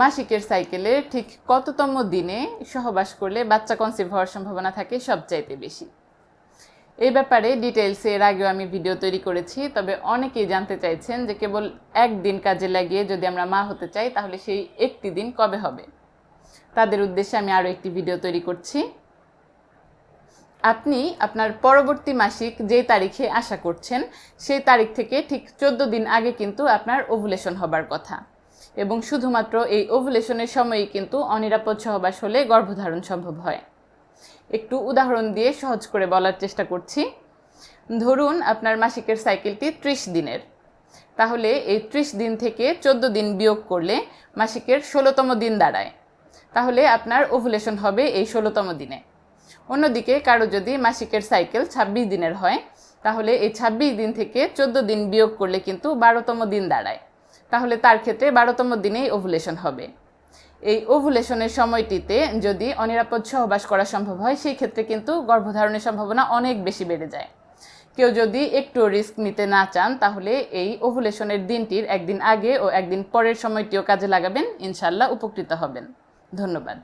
মাসিকের সাইকেলে ঠিক কততম দিনে সহবাস করলে বাচ্চা কনসিভ হওয়ার সম্ভাবনা থাকে সবচাইতে বেশি? এই ব্যাপারে ডিটেলসে এর আগেও আমি ভিডিও তৈরি করেছি, তবে অনেকেই জানতে চাইছেন যে কেবল একদিন কাজে লাগিয়ে যদি আমরা মা হতে চাই, তাহলে সেই একটি দিন কবে হবে? তাদের উদ্দেশ্যে আমি আরও একটি ভিডিও তৈরি করছি। আপনি আপনার পরবর্তী মাসিক যে তারিখে আশা করছেন, সেই তারিখ থেকে ঠিক চোদ্দ দিন আগে কিন্তু আপনার ওভুলেশন হবার কথা। এবং শুধুমাত্র এই ওভুলেশনের সময়ই কিন্তু অনিরাপদ সহবাস হলে গর্ভধারণ সম্ভব হয়। একটু উদাহরণ দিয়ে সহজ করে বলার চেষ্টা করছি। ধরুন আপনার মাসিকের সাইকেলটি ত্রিশ দিনের। তাহলে এই ত্রিশ দিন থেকে চোদ্দ দিন বিয়োগ করলে মাসিকের ষোলোতম দিন দাঁড়ায়। তাহলে আপনার ওভুলেশন হবে এই ষোলোতম দিনে। অন্যদিকে কারও যদি মাসিকের সাইকেল ছাব্বিশ দিনের হয়, তাহলে এই ছাব্বিশ দিন থেকে চোদ্দ দিন বিয়োগ করলে কিন্তু বারোতম দিন দাঁড়ায়। তাহলে তার ক্ষেত্রে বারোতম দিনেই ওভুলেশন হবে। এই ওভুলেশনের সময়টিতে যদি অনিরাপদ সহবাস করা সম্ভব হয়, সেই ক্ষেত্রে কিন্তু গর্ভধারণের সম্ভাবনা অনেক বেশি বেড়ে যায়। কেউ যদি একটু রিস্ক নিতে না চান, তাহলে এই ওভুলেশনের দিনটির একদিন আগে ও একদিন পরের সময়টিও কাজে লাগাবেন। ইনশাল্লাহ উপকৃত হবেন। ধন্যবাদ।